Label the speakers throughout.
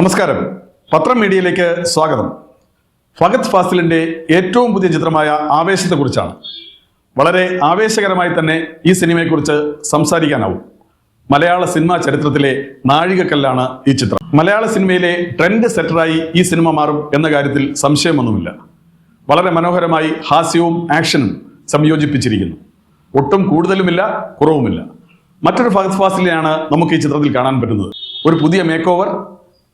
Speaker 1: നമസ്കാരം പത്രം മീഡിയയിലേക്ക് സ്വാഗതം ഫഗത് ഫാസിലിന്റെ ഏറ്റവും പുതിയ ചിത്രമായ ആവേശത്തെക്കുറിച്ചാണ് വളരെ ആവേശകരമായി തന്നെ ഈ സിനിമയെക്കുറിച്ച് സംസാരിക്കാനാവും മലയാള സിനിമാ ചരിത്രത്തിലെ നാഴികക്കല്ലാണ് ഈ ചിത്രം മലയാള സിനിമയിലെ ട്രെൻഡ് സെറ്ററായി ഈ സിനിമ മാറും എന്ന കാര്യത്തിൽ സംശയമൊന്നുമില്ല വളരെ മനോഹരമായി ഹാസ്യവും ആക്ഷനും സംയോജിപ്പിച്ചിരിക്കുന്നു ഒട്ടും കൂടുതലുമില്ല കുറവുമില്ല മറ്റൊരു ഫഹദ് ഫാസിലെയാണ് നമുക്ക് ഈ ചിത്രത്തിൽ കാണാൻ പറ്റുന്നത് ഒരു പുതിയ മേക്ക് ഓവർ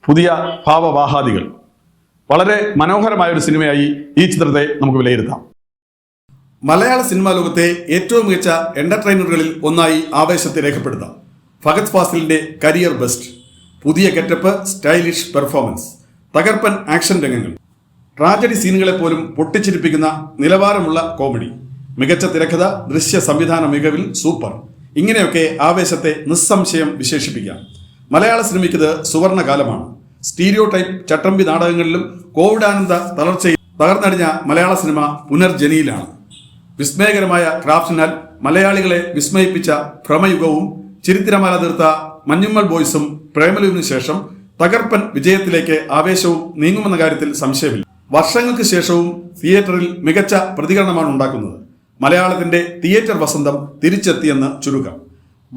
Speaker 1: പുതിയ ഭാവവാഹാദികൾ വളരെ മനോഹരമായ ഒരു സിനിമയായി ഈ ചിത്രത്തെ നമുക്ക് വിലയിരുത്താം മലയാള സിനിമാ ലോകത്തെ ഏറ്റവും മികച്ച എന്റർടൈനറുകളിൽ ഒന്നായി ആവേശത്തെ രേഖപ്പെടുത്താം ഫഗത് ഫാസിലിന്റെ കരിയർ ബെസ്റ്റ് പുതിയ കെറ്റപ്പ് സ്റ്റൈലിഷ് പെർഫോമൻസ് തകർപ്പൻ ആക്ഷൻ രംഗങ്ങൾ ട്രാജഡി സീനുകളെ പോലും പൊട്ടിച്ചിരിപ്പിക്കുന്ന നിലവാരമുള്ള കോമഡി മികച്ച തിരക്കഥ ദൃശ്യ സംവിധാന മികവിൽ സൂപ്പർ ഇങ്ങനെയൊക്കെ ആവേശത്തെ നിസ്സംശയം വിശേഷിപ്പിക്കാം മലയാള സിനിമയ്ക്കിത് സുവർണകാലമാണ് സ്റ്റീരിയോ ടൈപ്പ് ചട്ടമ്പി നാടകങ്ങളിലും കോവിഡാനന്ദ തളർച്ചയിൽ തകർന്നടിഞ്ഞ മലയാള സിനിമ പുനർജനിയിലാണ് വിസ്മയകരമായ ക്രാഫ്റ്റിനാൽ മലയാളികളെ വിസ്മയിപ്പിച്ച ഭ്രമയുഗവും ചിരിത്തിരമാല തീർത്ത മഞ്ഞുമ്മൽ ബോയ്സും പ്രേമലുവിനു ശേഷം തകർപ്പൻ വിജയത്തിലേക്ക് ആവേശവും നീങ്ങുമെന്ന കാര്യത്തിൽ സംശയമില്ല വർഷങ്ങൾക്ക് ശേഷവും തിയേറ്ററിൽ മികച്ച പ്രതികരണമാണ് ഉണ്ടാക്കുന്നത് മലയാളത്തിന്റെ തിയേറ്റർ വസന്തം തിരിച്ചെത്തിയെന്ന് ചുരുക്കം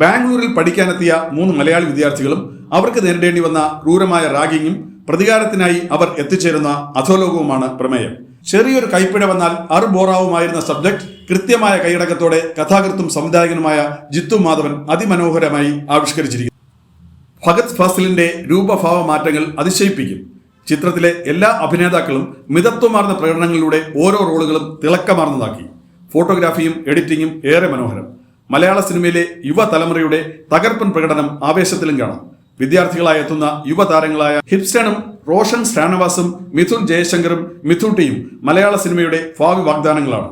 Speaker 1: ബാംഗ്ലൂരിൽ പഠിക്കാനെത്തിയ മൂന്ന് മലയാളി വിദ്യാർത്ഥികളും അവർക്ക് നേരിടേണ്ടി വന്ന ക്രൂരമായ റാഗിങ്ങും പ്രതികാരത്തിനായി അവർ എത്തിച്ചേരുന്ന അധോലോകവുമാണ് പ്രമേയം ചെറിയൊരു കൈപ്പിഴ വന്നാൽ അർ ബോറാവുമായിരുന്ന സബ്ജക്ട് കൃത്യമായ കൈയടക്കത്തോടെ കഥാകൃത്തും സംവിധായകനുമായ ജിത്തു മാധവൻ അതിമനോഹരമായി ആവിഷ്കരിച്ചിരിക്കുന്നു ഭഗത് ഫാസിലിന്റെ രൂപഭാവ മാറ്റങ്ങൾ അതിശയിപ്പിക്കും ചിത്രത്തിലെ എല്ലാ അഭിനേതാക്കളും മിതത്വമാർന്ന പ്രകടനങ്ങളിലൂടെ ഓരോ റോളുകളും തിളക്കമാർന്നതാക്കി ഫോട്ടോഗ്രാഫിയും എഡിറ്റിംഗും ഏറെ മനോഹരം മലയാള സിനിമയിലെ യുവതലമുറയുടെ തകർപ്പൻ പ്രകടനം ആവേശത്തിലും കാണാം വിദ്യാർത്ഥികളായി എത്തുന്ന യുവതാരങ്ങളായ ഹിപ്സ്റ്റണും റോഷൻ ശ്രാനവാസും മിഥുൻ ജയശങ്കറും മിഥുൻ ടിയും മലയാള സിനിമയുടെ ഭാവി വാഗ്ദാനങ്ങളാണ്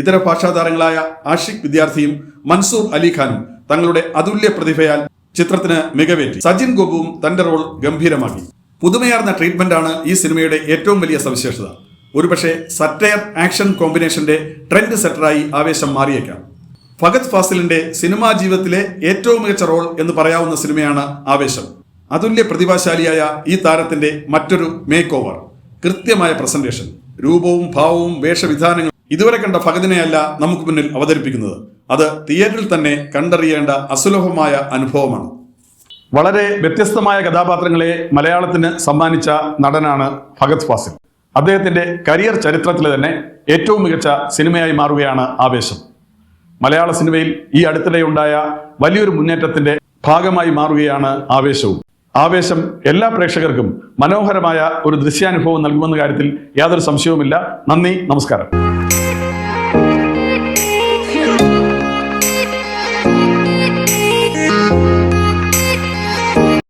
Speaker 1: ഇതര ഭാഷാ താരങ്ങളായ ആഷിഖ് വിദ്യാർത്ഥിയും മൻസൂർ അലിഖാനും തങ്ങളുടെ അതുല്യ പ്രതിഭയാൽ ചിത്രത്തിന് മികവേറ്റി സജിൻ ഗോപുവും തന്റെ റോൾ ഗംഭീരമാക്കി പുതുമയാർന്ന ട്രീറ്റ്മെന്റാണ് ഈ സിനിമയുടെ ഏറ്റവും വലിയ സവിശേഷത ഒരുപക്ഷെ സറ്റയർ ആക്ഷൻ കോമ്പിനേഷന്റെ ട്രെൻഡ് സെറ്ററായി ആവേശം മാറിയേക്കാം ഫഗത് ഫാസിലിന്റെ സിനിമാ ജീവിതത്തിലെ ഏറ്റവും മികച്ച റോൾ എന്ന് പറയാവുന്ന സിനിമയാണ് ആവേശം അതുല്യ പ്രതിഭാശാലിയായ ഈ താരത്തിന്റെ മറ്റൊരു മേക്ക് ഓവർ കൃത്യമായ പ്രസന്റേഷൻ രൂപവും ഭാവവും വേഷവിധാനങ്ങളും ഇതുവരെ കണ്ട ഫഗതിനെയല്ല നമുക്ക് മുന്നിൽ അവതരിപ്പിക്കുന്നത് അത് തിയേറ്ററിൽ തന്നെ കണ്ടറിയേണ്ട അസുലഭമായ അനുഭവമാണ് വളരെ വ്യത്യസ്തമായ കഥാപാത്രങ്ങളെ മലയാളത്തിന് സമ്മാനിച്ച നടനാണ് ഭഗത് ഫാസിൽ അദ്ദേഹത്തിന്റെ കരിയർ ചരിത്രത്തിലെ തന്നെ ഏറ്റവും മികച്ച സിനിമയായി മാറുകയാണ് ആവേശം മലയാള സിനിമയിൽ ഈ ഉണ്ടായ വലിയൊരു മുന്നേറ്റത്തിന്റെ ഭാഗമായി മാറുകയാണ് ആവേശവും ആവേശം എല്ലാ പ്രേക്ഷകർക്കും മനോഹരമായ ഒരു ദൃശ്യാനുഭവം നൽകുമെന്ന കാര്യത്തിൽ യാതൊരു സംശയവുമില്ല നന്ദി നമസ്കാരം